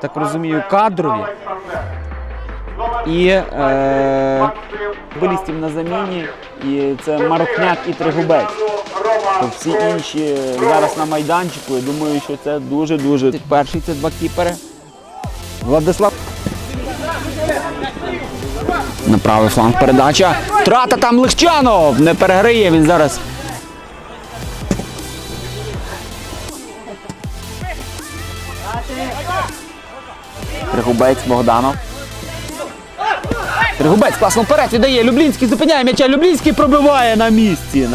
так розумію, кадрові. І е, футболістів на заміні. І це Марокняк і Тригубець. То всі інші зараз на майданчику. Я думаю, що це дуже-дуже. Перший це два кіпери. Владислав. На правий фланг передача. Трата там Легчанов! Не перегриє він зараз. Тригубець Богданов. Тригубець класно вперед віддає. Люблінський зупиняє м'яча. Люблінський пробиває на місці.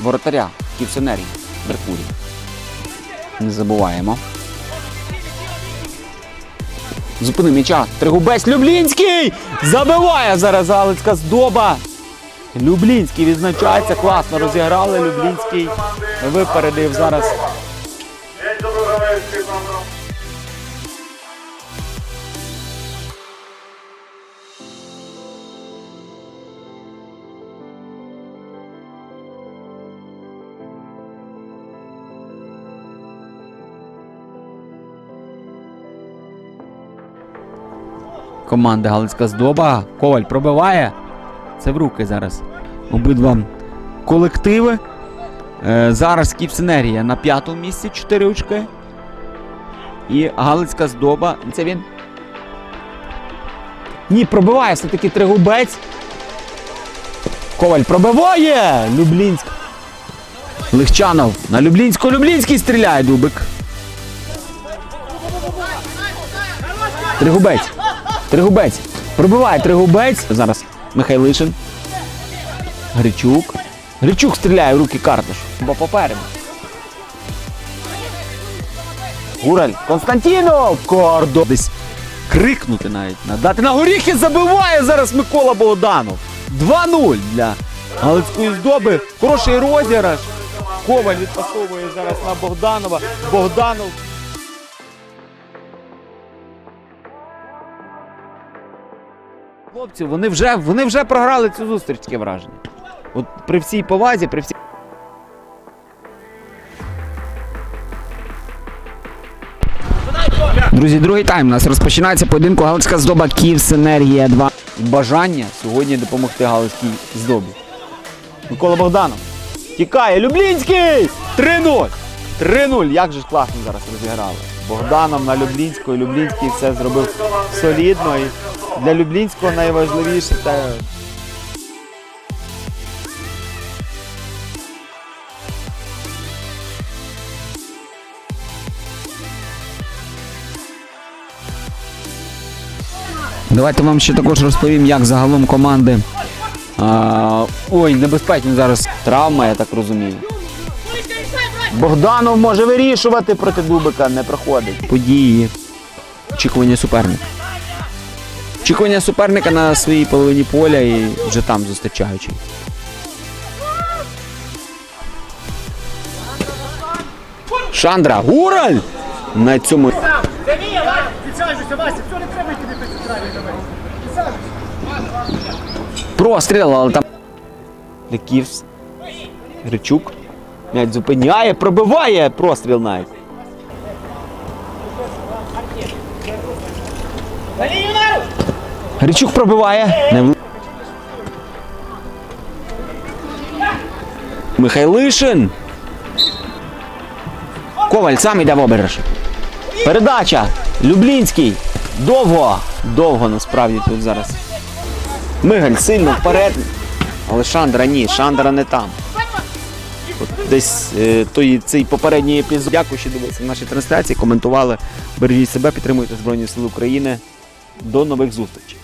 Воротаря Київсенерії. Меркурій. Не забуваємо. Зупини м'яча. Тригубець Люблінський! Забиває зараз Галицька здоба. Люблінський відзначається. Класно розіграли. Люблінський випередив зараз. Команда Галицька здоба. Коваль пробиває. Це в руки зараз. Обидва колективи. Е, зараз Кіпсенерія на п'ятому місці 4 очки. І Галицька здоба. Це він. Ні, пробиває все-таки Тригубець. Коваль пробиває! Люблінськ. Легчанов. На Люблінську. Люблінський стріляє Дубик. Тригубець. Тригубець. Пробиває Тригубець. Зараз Михайлишин. Гричук. Гричук стріляє в руки Карташ. Бо попереду. Гураль. Константінов! Кордо. Десь крикнути навіть. Надати на горіхи забиває зараз Микола Богданов. 2-0 для Галицької здоби. Хороший розіграш. Коваль відпасовує зараз на Богданова. Богданов Хлопці, вони вже, вони вже програли цю зустріч, таке враження. От при всій повазі, при всій. Друзі, другий тайм у нас розпочинається поєдинку Галицька здоба Київ Синергія 2. Бажання сьогодні допомогти Галицькій здобі. Микола Богданов. Тікає. Люблінський! 3-0. 3-0. Як же ж класно зараз розіграли. Богданов на Люблінського. Люблінський все зробив солідно. І для Люблінського найважливіше те. Давайте вам ще також розповім, як загалом команди. А, ой, небезпечно зараз травма, я так розумію. Богданов може вирішувати проти Дубика, не проходить. Події. Очікування суперника. Очікування суперника на своїй половині поля і вже там зустрічаючи. Шандра, Гураль! На цьому. Простріл, але там. Ликівс. Гричук. М'яч зупиняє, пробиває простріл навіть. Гричук пробиває. Михайлишин. Коваль сам іде в обереж. Передача. Люблінський. Довго. Довго насправді тут зараз. Мигаль сильно вперед. Але Шандра ні, Шандра не там. От десь е, той, цей попередній епізод. Дякую, що дивилися наші трансляції, коментували. Бережіть себе, підтримуйте Збройні Сили України. До нових зустрічей.